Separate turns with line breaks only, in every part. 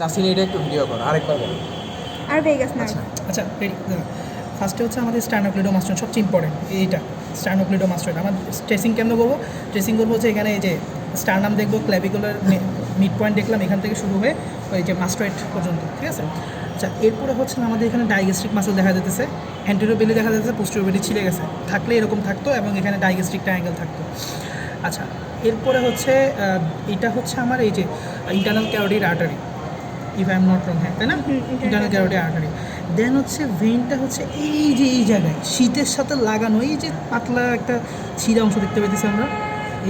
তাসিন এটা একটু ভিডিও করো আরেকবার বলো।
আর ভেগাস না?
আচ্ছা।
আচ্ছা ফার্স্টে হচ্ছে আমাদের স্ট্যানোক্লিডো মাস্টার সবচেয়ে ইম্পর্টেন্ট এইটা স্ট্যানোক্লিডো মাস্টার আমার স্ট্রেসিং কেমন করব? ট্রেসিং করব হচ্ছে এখানে এই যে স্টারনাম দেখব ক্ল্যাভিকুলার মিড পয়েন্ট দেখলাম এখান থেকে শুরু হয়ে ওই যে মাস্টয়েড পর্যন্ত ঠিক আছে? আচ্ছা এরপরে হচ্ছে আমাদের এখানে ডাইগেস্ট্রিক মাসেল দেখা যেতেছে অ্যান্টিরো বেলি দেখা যাচ্ছে পোস্টিরো বেলি ছিঁড়ে গেছে। থাকলে এরকম থাকতো এবং এখানে ডাইগেস্ট্রিক ট্রায়াঙ্গেল থাকতো। আচ্ছা এরপরে হচ্ছে এটা হচ্ছে আমার এই যে internal carotid artery if I am not wrong হ্যাঁ তাই না? ইন্টারনাল ক্যারোটিড আর্টারি দেন হচ্ছে ভেইনটা হচ্ছে এই যে এই জায়গায় শীতের সাথে লাগানো এই যে পাতলা একটা ছিঁড়া অংশ দেখতে পেতেছি আমরা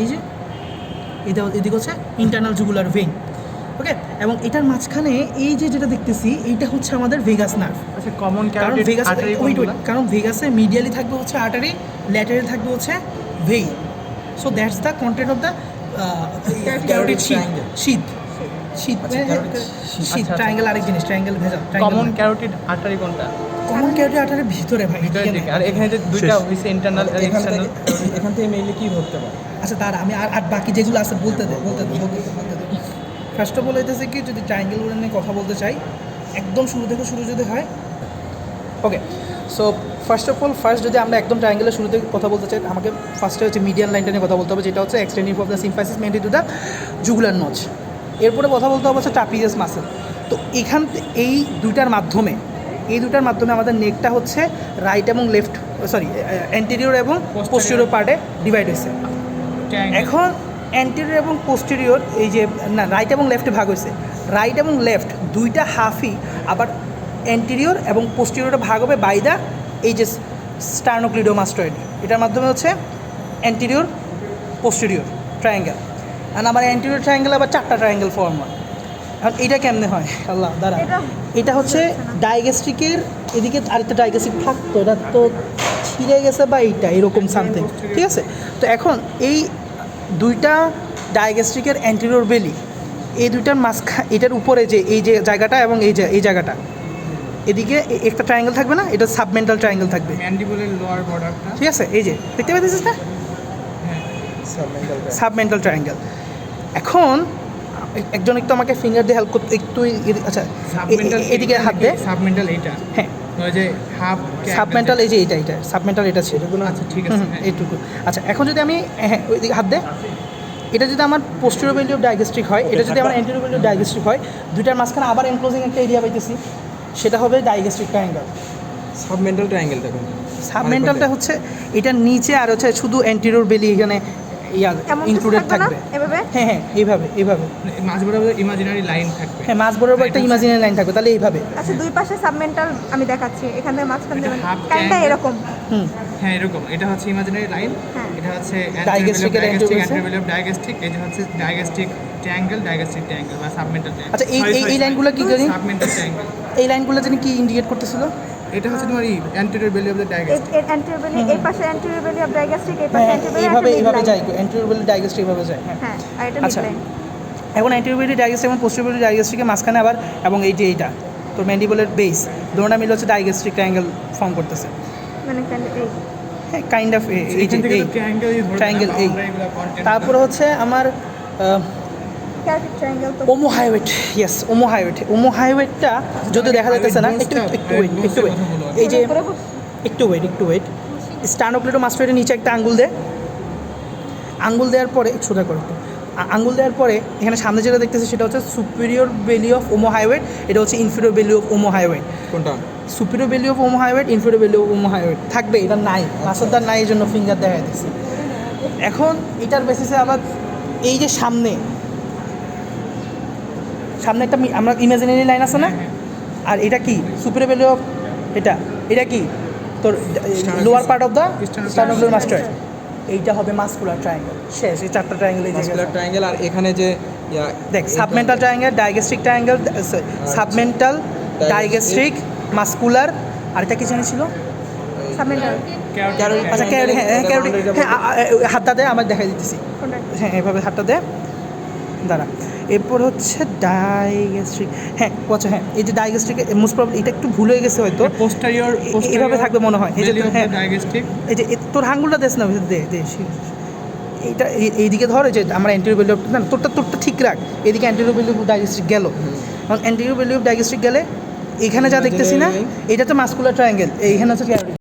এই যে এটা এদিকে হচ্ছে ইন্টারনাল জুগুলার ভেইন ওকে এবং এটার মাঝখানে এই যে যেটা দেখতেছি এইটা হচ্ছে আমাদের ভেগাস নার্ভ
আচ্ছা কমন
কারণ ভেগাস ওয়েট ওয়েট কারণ ভেগাসে মিডিয়ালি থাকবে হচ্ছে আর্টারি ল্যাটারি থাকবে হচ্ছে vein so that's the content of the carotid sheath sheath sheath
আচ্ছা, carotid
শীত
আচ্ছা,
ট্রায়াঙ্গেল আরেক জিনিস ট্রায়াঙ্গেল ভেজা
কমন ক্যারোটিড আর্টারি কোনটা?
কমন ক্যারোটিড আর্টারির ভিতরে ভাই
আর এখানে যে দুইটা হইছে ইন্টারনাল
এখান থেকে
এক্সটারনাল
এখান থেকে মেইনলি কি ধরতে পারে?
আচ্ছা তার আমি আর আর বাকি যেগুলো আছে বলতে দে দে ফার্স্ট অফ অল হইতেছে কি যদি ট্রায়াঙ্গেলগুলো নিয়ে কথা বলতে চাই একদম শুরু থেকে শুরু যদি হয়। Okay so first of all first যদি আমরা একদম ট্রায়াঙ্গেলের শুরু থেকে কথা বলতে চাই আমাকে ফার্স্টে হচ্ছে মিডিয়ান লাইনটা নিয়ে কথা বলতে হবে যেটা হচ্ছে extending of the symphysis mainly to the jugular notch এরপরে কথা বলতে হবে হচ্ছে ট্রাপিজাস মাসেল। তো এখান এই দুইটার মাধ্যমে এই দুটার মাধ্যমে আমাদের নেকটা হচ্ছে রাইট এবং লেফট সরি অ্যান্টেরিয়র এবং পোস্টেরিয়র পার্টে ডিভাইড হয়েছে। এখন অ্যান্টেরিয়র এবং পোস্টেরিয়র এই যে না রাইট এবং লেফটে ভাগ হয়েছে। রাইট এবং লেফট দুইটা হাফই আবার অ্যান্টেরিয়র এবং পোস্টেরিয়রে ভাগ হবে বাই দ্য এই যে স্টার্নোক্লিডোমাস্টয়েড এটার মাধ্যমে হচ্ছে অ্যান্টেরিয়র পোস্টেরিয়র ট্রায়াঙ্গেল আর আমার অ্যান্টিরিয়র ট্রায়াঙ্গেল আবার চারটা ট্রায়াঙ্গেল ফর্ম হয়। এখন এটা কেমনে হয়? আল্লাহ দাঁড়া
এটা
এটা হচ্ছে ডায়াগেস্ট্রিকের এদিকে আরেকটা ডায়াগেস্ট্রিক থাকতো এটা তো ছিঁড়ে গেছে বা এইটা এরকম সামথিং ঠিক আছে? তো এখন এই দুইটা ডায়াগেস্ট্রিকের অ্যান্টিরিয়র বেলি এই দুইটার মাঝখা এটার উপরে যে এই যে জায়গাটা এবং এই যে এই জায়গাটা এদিকে একটা ট্রায়াঙ্গেল থাকবে না? এটা সাবমেন্টাল ট্রায়াঙ্গেল থাকবে।
ম্যান্ডিবুলের লোয়ার বর্ডারটা
ঠিক আছে? এই যে দেখতে পাচ্ছিস না?
সাবমেন্টাল
সাবমেন্টাল ট্রায়াঙ্গেল এখন একজন একটু আমাকে ফিঙ্গার দিয়ে হেল্প করতে একটু আচ্ছা এদিকে হাত দে।
সাবমেন্টাল এইটা?
হ্যাঁ।
যে হাফ
সাবমেন্টাল এই যে এইটা এটা সাবমেন্টাল এটা ছিল।
আচ্ছা ঠিক আছে
এইটুকু। আচ্ছা এখন যদি আমি হ্যাঁ ওইদিকে হাত দে। এটা যদি আমার পোস্টেরোবেলি অফ ডায়াগেস্ট্রিক হয় এটা যদি আমার অ্যান্টিরোবেলি অফ ডায়াগেস্ট্রিক হয় দুইটার মাঝখানে আবার এনক্লোজিং একটা এরিয়া পাইতেছি। সেটা হবে ডায়াগেস্ট্রিক ট্রায়াঙ্গেল
সাবমেন্টাল ট্রায়াঙ্গেলটা কোনটা?
সাবমেন্টালটা হচ্ছে এটার নিচে আর হচ্ছে শুধু অ্যান্টিরোর বেলি এখানে ইয়া ইনক্লুডেড
থাকবে
থাকবে।
এভাবে
হ্যাঁ হ্যাঁ এইভাবে এইভাবে।
মাঝ বরাবর ইমাজিনারি লাইন থাকবে।
হ্যাঁ মাঝ বরাবর একটা ইমাজিনারি লাইন থাকবে তাহলে এইভাবে।
আচ্ছা দুই পাশে সাবমেন্টাল আমি দেখাচ্ছি এখান থেকে মাঝখান থেকে কাইন্ডটা এরকম।
হুম।
হ্যাঁ এরকম। এটা হচ্ছে ইমাজিনারি লাইন
হ্যাঁ।
এটা হচ্ছে ডায়াগেস্টিক
anterior
অ্যান্টিরিয়র এটা হচ্ছে ডায়াগেস্টিক ট্রায়াঙ্গেল ডায়াগেস্টিক ট্রায়াঙ্গেল বা সাবমেন্টাল
আচ্ছা, এই- এই- এই লাইনগুলো কি জানি?
সাবমেন্টাল ট্রায়াঙ্গেল
এই লাইনগুলো জানি কি ইন্ডিকেট করতেছিল?
এটা হচ্ছে তোমার অ্যান্টিরিয়র বেলি অফ দ্য ডায়াগেস্টিক
এর অ্যান্টিরিওবেলি এই পাশে অ্যান্টিরিওবেলি অফ ডায়াগাস্ট্রিক এই পাশে
হ্যাঁ
অ্যান্টিরিওবেলি
এইভাবে এইভাবে যায় অ্যান্টিরোবেলি ডায়াগেস্ট্রিক এইভাবে যায়। হ্যাঁ
হ্যাঁ আর এটা
আচ্ছা।
মিডলাইন
এখন অ্যান্টিরোবেলি ডায়াগেস্ট্রিক এবং পোস্টেরোবেলি ডায়াগেস্ট্রিকের মাঝখানে আবার এবং এই যে এইটা তো ম্যান্ডিবলের বেস দুটোটা মিলে হচ্ছে ডায়াগেস্ট্রিক ট্রায়াঙ্গেল ফর্ম করতেছে।
মানে এই।
হ্যাঁ কাইন্ড অফ এই
থেকে
এই এই। তারপরে হচ্ছে আমার
ট্রায়াঙ্গেল
ওমো হাইওয়েট ইয়েস ওমো হাইওয়েট ওমো হাইওয়েটটা যদি দেখা যাইতেছে না একটু একটু ওয়েট একটু ওয়েট এই যে। একটু ওয়েট একটু ওয়েট স্টানোপ্লেটো মাস্টারের নিচে একটা আঙ্গুল দে। আঙ্গুল দেওয়ার পরে সোজা করো। আঙ্গুল দেওয়ার পরে এখানে সামনে যেটা দেখতেছি সেটা হচ্ছে superior belly of omohyoid এটা হচ্ছে inferior belly of omohyoid
কোনটা?
Superior belly of omohyoid inferior belly of omohyoid থাকবে এটা নাই। মাসুদার নাই এই জন্য ফিঙ্গার দেখা দিচ্ছে এখন এটার বেসিসে আবার এই যে সামনে সামনে একটা আমরা ইমাজিনারি লাইন আছে না? আর এটা কি? সুপিরিয়র বেলি অফ এটা। এটা কি? তোর lower part of the
of
the masseter এইটা হবে মাস্কুলার ট্রায়াঙ্গেল শেষ এই চারটা ট্রায়াঙ্গেল
মাসকুলার ট্রায়াঙ্গেল আর এখানে যে
দেখ submental triangle digastric triangle submental digastric muscular আরেকটা কি জানি ছিল?
সাবমেন্টাল
আচ্ছা ক্যারোটি হ্যাঁ হ্যাঁ হ্যাঁ হাতটা দে আমার দেখাই দিতেছি। হ্যাঁ এভাবে হাতটা দে। দাঁড়া। এরপর হচ্ছে ডাইগেস্ট্রিক হ্যাঁ আচ্ছা হ্যাঁ এই যে ডাইগেস্ট্রিক মোস্ট প্রবলেম এটা একটু ভুল হয়ে গেছে হয়তো।
পোস্টারিয়র
এভাবে থাকবে মনে হয়। এই যে হ্যাঁ।
দ্য
এই যে তোর আঙ্গুলটা দেস না দে দে এইটা এইদিকে ধর যে আমরা অ্যান্টিরিও ভ্যালু না তোরটা তোরটা ঠিক রাখ। এদিকে অ্যান্টিরিও ভ্যালু ডায়াগস্টিক গেল। কারণ অ্যান্টিরিও ভ্যালু ডায়াগস্টিক গেলে এখানে যা দেখতেছি না এটা তো মাস্কুলার ট্রায়াঙ্গেল এইখানে হচ্ছে